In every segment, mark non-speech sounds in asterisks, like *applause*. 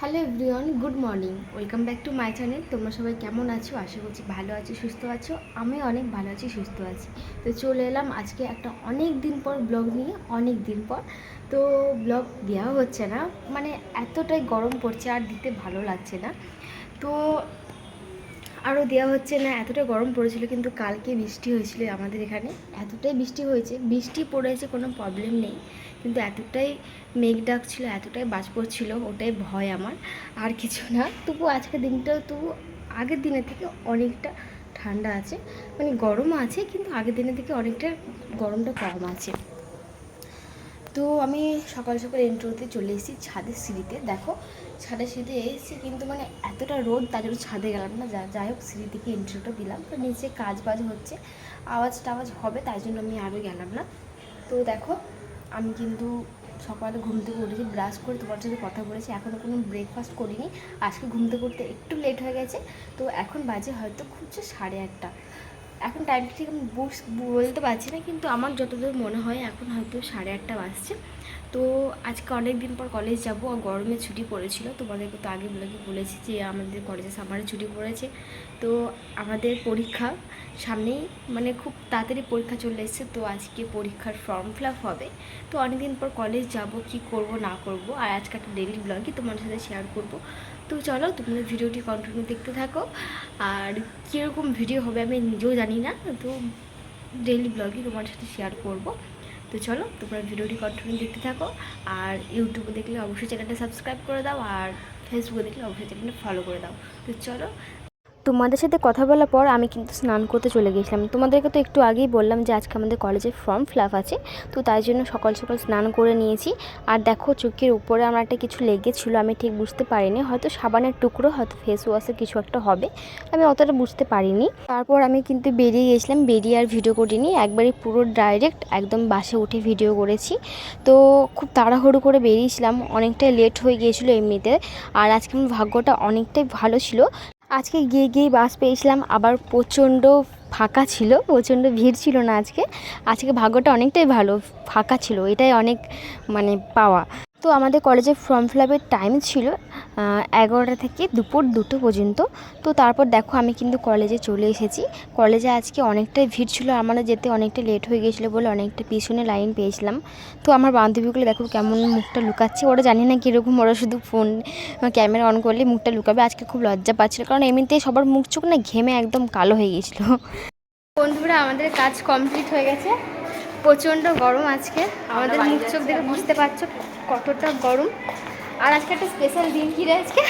Hello everyone, good morning. Welcome back to my channel. তোমরা সবাই কেমন আছো? আশা করছি ভালো আছো, সুস্থ আছো। আমি অনেক ভালো আছি, সুস্থ আছি। তো চলে এলাম আজকে একটা অনেক দিন পর ব্লগ নিয়ে, অনেক দিন পর। তো ব্লগ দেওয়া হচ্ছে না। মানে এতটাই গরম পড়ছে, আর দিতে ভালো লাগছে না। তো আরও দেওয়া হচ্ছে না, এতটা গরম পড়েছিল, কিন্তু কালকে বৃষ্টি হয়েছিল আমাদের এখানে। এতটাই বৃষ্টি হয়েছে, বৃষ্টি পড়েছে, কোনো প্রবলেম নেই। কিন্তু এতটাই মেঘ ডাক ছিল, এতটাই বাজ পড়ছিল ওটাই ভয় আমার। আর কিছু না, তবু আজকের দিনটা তবু আগের দিনের থেকে অনেকটা ঠান্ডা আছে। মানে গরম আছে, কিন্তু আগের দিনের থেকে অনেকটা গরমটা কম আছে। তো আমি সকাল সকাল ইন্ট্রোতে চলে এসেছি ছাদের সিঁড়িতে। দেখো, ছাদের সিঁড়িতে এসেছি কিন্তু মানে এতটা রোদ, তার জন্য ছাদে গেলাম না। যা, যাই হোক, সিঁড়ি থেকে ইন্ট্রোটা দিলাম। তো নিচে কাজ বাজ হচ্ছে আওয়াজ টাওয়াজ হবে তাই জন্য আমি আরও গেলাম না। তো দেখো, আমি কিন্তু সকালে ঘুম থেকে উঠেছি ব্রাশ করে তোমার সাথে কথা বলেছি। এখনও কোনো ব্রেকফাস্ট করিনি। আজকে ঘুম থেকে উঠতে একটু লেট হয়ে গেছে। তো এখন বাজে হয়তো খুঁজছে সাড়ে আটটা। এখন টাইমটা ঠিক আমি বলতে পারছি না, কিন্তু আমার যতদূর মনে হয় এখন হয়তো সাড়ে আটটা বাজছে। তো আজকে অনেক দিন পর কলেজ যাব, আর গরমে ছুটি পড়েছিল। তোমাদেরকে তো আগে বলে, বলেছি যে আমাদের কলেজে সামারে ছুটি পড়েছে। তো আমাদের পরীক্ষা সামনেই মানে খুব তাড়াতাড়ি পরীক্ষা চলে এসেছে, তো আজকে পরীক্ষার ফর্ম ফিল হবে। তো অনেকদিন পর কলেজ যাব, কি করব, না করব, আর আজকে একটা ডেলি ব্লগই তোমার সাথে শেয়ার করব। তো চলো তোমরা ভিডিওটি কন্টিনিউ দেখতে থাকো। আর কীরকম ভিডিও হবে আমি নিজেও জানি না, তো ডেইলি ব্লগই তোমার সাথে শেয়ার করব। তো চলো তোমরা ভিডিওটি কন্টিনিউ দেখতে থাকো। আর ইউটিউবে দেখলে অবশ্যই চ্যানেলটা সাবস্ক্রাইব করে দাও, আর ফেসবুকে দেখলে অবশ্যই চ্যানেলটা ফলো করে দাও। তো চলো তোমাদের সাথে কথা বলার পর আমি কিন্তু স্নান করতে চলে গেছিলাম। তোমাদেরকে তো একটু আগেই বললাম যে আজকে আমাদের কলেজে ফর্ম ফিল আছে। তো তাই জন্য সকাল সকাল স্নান করে নিয়েছি। আর দেখো চোখের উপরে আমার একটা কিছু লেগেছিলো, আমি ঠিক বুঝতে পারিনি। হয়তো সাবানের টুকরো, হয়তো ফেস ওয়াশের কিছু একটা হবে। আমি অতটা বুঝতে পারিনি। তারপর আমি কিন্তু বেরিয়ে গেছিলাম, বেরিয়ে আর ভিডিও করিনি। একবারে পুরো ডাইরেক্ট একদম বাসে উঠে ভিডিও করেছি। তো খুব তাড়াহুড়ো করে বেরিয়েছিলাম। অনেকটাই লেট হয়ে গিয়েছিল এমনিতে। আর আজকে আমার ভাগ্যটা অনেকটাই ভালো ছিল। আজকে গিয়ে গিয়ে বাস পেয়েছিলাম, আবার প্রচণ্ড ফাঁকা ছিল, প্রচণ্ড ভিড় ছিল না আজকে। আজকে ভাগ্যটা অনেকটাই ভালো, ফাঁকা ছিল, এটাই অনেক মানে পাওয়া। তো আমাদের কলেজে ফর্ম ফিল আপের টাইম ছিল এগারোটা থেকে দুপুর দুটো পর্যন্ত। তো তারপর দেখো আমি কিন্তু কলেজে চলে এসেছি। কলেজে আজকে অনেকটাই ভিড় ছিল আমাদের যেতে অনেকটা লেট হয়ে গেছিল বলে অনেকটা পিছনে লাইন পেয়েছিলাম। তো আমার বান্ধবীগুলো দেখো কেমন মুখটা লুকাচ্ছে, ওরা জানি না কীরকম ওরা শুধু ফোন ক্যামেরা অন করলে মুখটা লুকাবে। আজকে খুব লজ্জা পাচ্ছিলো, কারণ এমনিতেই সবার মুখ চোখ না ঘেমে একদম কালো হয়ে গেছিল। বন্ধুরা, আমাদের কাজ কমপ্লিট হয়ে গেছে। প্রচণ্ড গরম আজকে। আমাদের মুখ চোখ দেখে বুঝতে পারছ কতটা গরম। আর আজকে একটা স্পেশাল দিন কি রে আজকে?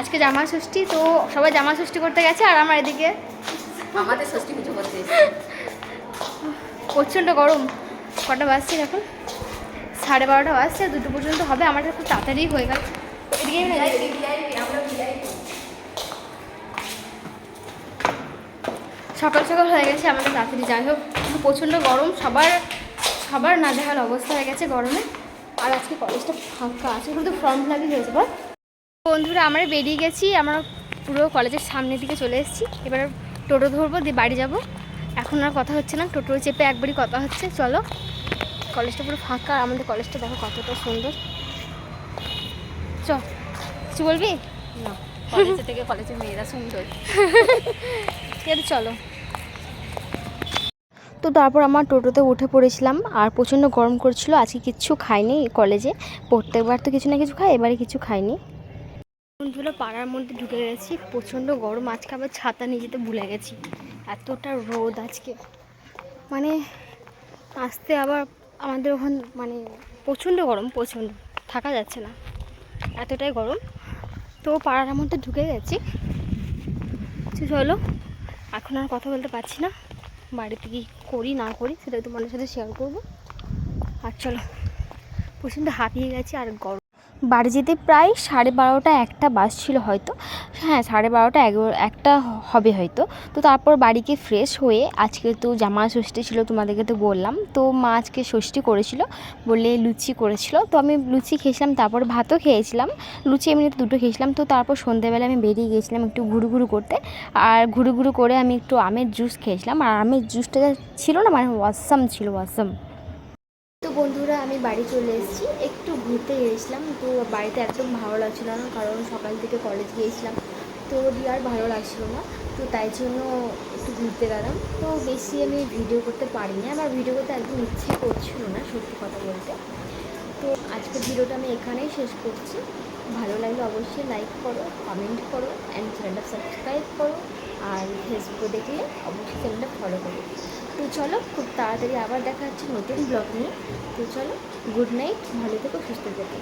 আজকে জামা ষষ্ঠী তো সবাই জামা ষষ্ঠী করতে গেছে আর আমার এদিকে। আমাদের ষষ্ঠী পুজো করতে প্রচণ্ড গরম। কটা বাজছে এখন? সাড়ে বারোটা বাজছে দুটো পর্যন্ত হবে। আমাদের খুব তাড়াতাড়ি হয়ে গেল। এদিকে না, এদিকে। আমরা VIP সকাল সকাল হয়ে গেছে আমাদের তাড়াতাড়ি যাই হোক প্রচণ্ড গরম সবার সবার নাজেহাল অবস্থা হয়ে গেছে গরমে। আর আজকে কলেজটা ফাঁকা আছে কিন্তু ফর্ম ফিল আপই হয়েছে বল। বন্ধুরা আমরা বেরিয়ে গেছি আমরা পুরো কলেজের সামনের দিকে চলে এসেছি। এবার টোটো ধরবো দিয়ে বাড়ি যাব। এখন আর কথা হচ্ছে না টোটো চেপে একবারই কথা হচ্ছে চলো। কলেজটা পুরো ফাঁকা আর আমাদের কলেজটা দেখো কতটা সুন্দর। চ কিছু বলবি? না কলেজে থেকে কলেজের মেয়েরা সুন্দর। *laughs* ঠিক আছে চলো। তো তারপর আমার টোটোতে উঠে পড়েছিলাম আর প্রচণ্ড গরম করছিল। আজকে কিচ্ছু খাইনি কলেজে। প্রত্যেকবার তো কিছু না কিছু খাই, এবারে কিছু খাইনি। বন্ধুগুলো পাড়ার মধ্যে ঢুকে গেছি। প্রচণ্ড গরম। আজকে আবার ছাতা নিয়ে যেতে ভুলে গেছি। এতটা রোদ আজকে। মানে আসতে আবার আমাদের ওখান মানে প্রচণ্ড গরম, প্রচণ্ড। থাকা যাচ্ছে না। এতটাই গরম। তো পাড়ার মধ্যে ঢুকে গেছি। চলো, এখন আর কথা বলতে পারছি না। বাড়িতে কি করি, না করি সেটা তোমাদের সাথে শেয়ার করব। আর চলো, প্রচণ্ড হাঁপিয়ে গেছি আর গরম বাড়ি যেতে প্রায় সাড়ে বারোটা একটা বাস ছিল হয়তো। হ্যাঁ সাড়ে বারোটা একটা হবে হয়তো। তো তারপর বাড়িকে ফ্রেশ হয়ে আজকে তো জামা ষষ্ঠী ছিল তোমাদেরকে তো বললাম। তো মা আজকে ষষ্ঠী করেছিল বলে লুচি করেছিল। তো আমি লুচি খেয়েছিলাম, তারপর ভাতও খেয়েছিলাম। লুচি এমনিতে দুটো খেয়েছিলাম। তো তারপর সন্ধ্যেবেলা আমি বেরিয়ে গিয়েছিলাম একটু ঘুরু ঘুরু করতে। আর ঘুরু ঘুরু করে আমি একটু আমের জুস খেয়েছিলাম। আর আমের জুসটা ছিল না মানে ওয়াসাম ছিল ওয়াসাম বন্ধুরা, আমি বাড়ি চলে এসেছি। একটু ঘুরতে গিয়েছিলাম। তো বাড়িতে একদম ভালো লাগছিল না, কারণ সকাল থেকে কলেজ গিয়েছিলাম। তো আর ভালো লাগছিল না। তো তাই জন্য একটু ঘুরতে গেলাম। তো বেশি আমি ভিডিও করতে পারিনি। আমার ভিডিও করতে একদম ইচ্ছে করছিল না, সত্যি কথা বলতে। তো আজকের ভিডিওটা আমি এখানেই শেষ করছি। ভালো লাগলে অবশ্যই লাইক করো কমেন্ট করো অ্যান্ড চ্যানেলটা সাবস্ক্রাইব করো আর ফেসবুকে দেখলে অবশ্যই চ্যানেলটা ফলো করো তো চলো, খুব তাড়াতাড়ি আবার দেখা হচ্ছে নতুন ব্লগ নিয়ে। তো চলো গুড নাইট ভালো থেকো, সুস্থ থেকো।